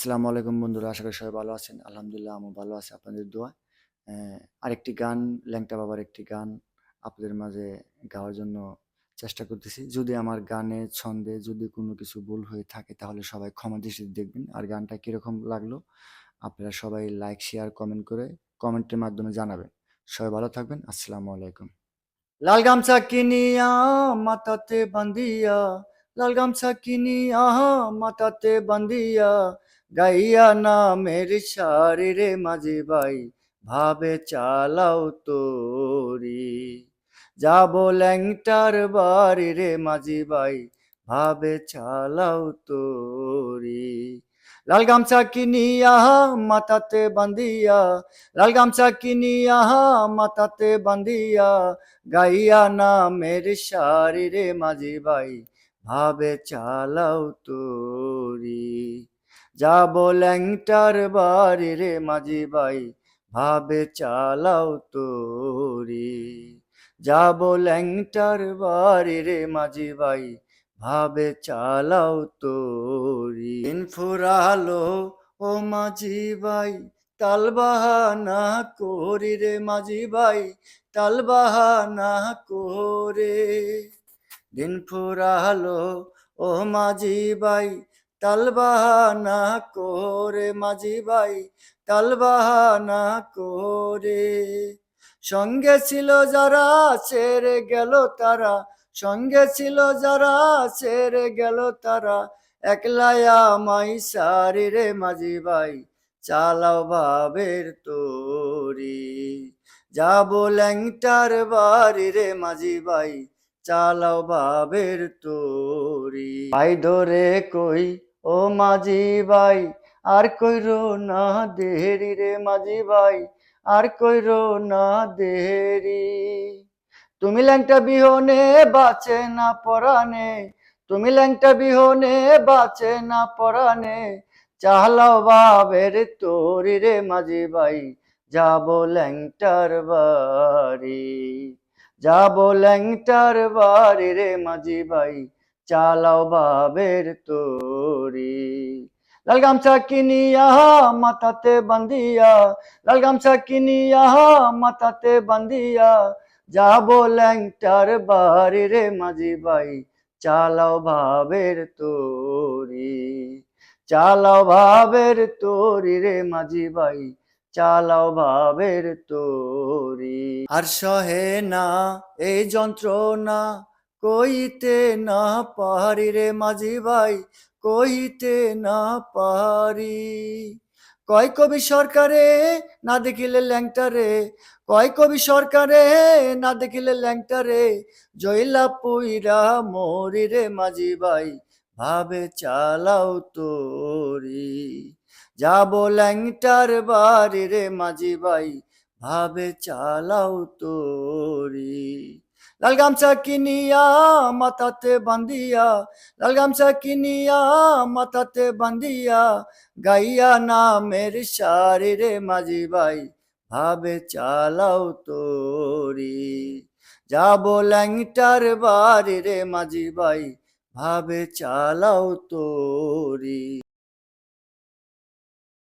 আসসালামু আলাইকুম বন্ধুরা, আশা করি সবাই ভালো আছেন। আলহামদুলিল্লাহ আমি ভালো আছি, আপনাদের দোয়া। আরেকটি গান, ল্যাংটা বাবার একটি গান আপনাদের মাঝে গাওয়ার জন্য চেষ্টা করতেছি। যদি আমার গানে ছন্দে যদি কোনো কিছু ভুল হয়ে থাকে তাহলে সবাই ক্ষমা দৃষ্টিতে দেখবেন। আর গানটা কীরকম লাগল আপনারা সবাই লাইক শেয়ার কমেন্ট করে কমেন্টের মাধ্যমে জানাবেন। সবাই ভালো থাকবেন, আসসালামু আলাইকুম। লাল গামছা কিনিয়া মাথাতে বান্ধিয়া, লাল গামছা কিনিয়া মাথাতে বান্ধিয়া গাইয়া নামের সারি রে মাঝি ভাই, ভাবে চালাও তোরি। যাব ল্যাংটার বাড়ি রে মাঝি ভাই, ভাবে চালাও তোরি। লাল গামছা কিনি কিনিয়া মাথাতে বান্ধিয়া, লাল গামছা কিনি কিনিয়া মাথাতে বান্ধিয়া, গাইয়া নামের সারি রে মাঝি ভাই, ভাবে চালাও তোরি। যাব ল্যাংটার বাড়ি রে মাঝি ভাই, ভাবে চালাও তোরি। যাব ল্যাংটার বাড়ি রে মাঝি ভাই, ভাবে চালাও তোরি। দিন ফুরালো ও মাঝি ভাই, তাল বাহানা করি রে মাঝি ভাই, তাল বাহানা করে। দিন ফুরালো ও মাঝি ভাই তাল বাহানা করে মাঝি ভাই তাল বাহানা করে। সঙ্গে ছিল যারা ছেড়ে গেল তারা, সঙ্গে ছিল যারা ছেড়ে গেল তারা। একলায়া মাই সারি রে মাঝি ভাই, চালাও ভাবের তোরি। যাব ল্যাংটার বাড়ি রে মাঝি ভাই, চালাও ভাবের তোরি। ভাই ধরে কই ও মাঝি ভাই, আর কইরো না দেরি রে মাঝি ভাই, আর কইরো না দেরি। তুমি ল্যাংটা বিহনে বাঁচে না পরানে তুমি ল্যাংটা বিহনে বাঁচে না পরানে চালাও বাবের তোরি রে মাঝি ভাই, যাব ল্যাংটার বাড়ি। যাব ল্যাংটার বাড়ি রে মাঝি ভাই চালাও বাবের তোরি। লাল গামছা কিনিয়া মাথাতে বান্ধিয়া, লাল গামছা কিনিয়া মাথাতে বান্ধিয়া, যাব ল্যাংটার বাড়ি রে মাঝি ভাই, চালাও ভাবের তোরি। চালাও ভাবের তোরি রে মাঝি ভাই, চালাও ভাবের তোরি। আর সহে না এই যন্ত্রণা কইতে না পারি রে মাঝি ভাই, কইতে না পারি। কয় কবি সরকারে না দেখিলে ল্যাংটারে কয় কবি সরকারে না দেখিলে ল্যাংটারে জয়লা পুইরা মরি রে মাঝি ভাই, ভাবে চালাও তোরি। যাব ল্যাংটার বাড়ি রে মাঝি ভাই, ভাবে চালাও তোরি। লাল গামছা কিনিয়া মাথাতে বান্ধিয়া লাল গামছা কিনিয়া মাথাতে বান্ধিয়া গাইয়া নামের সারি রে মাঝি ভাই ভাবে চালাও তোরি যাব ল্যাংটার বাড়ি রে মাঝি ভাই ভাবে চালাও তোরি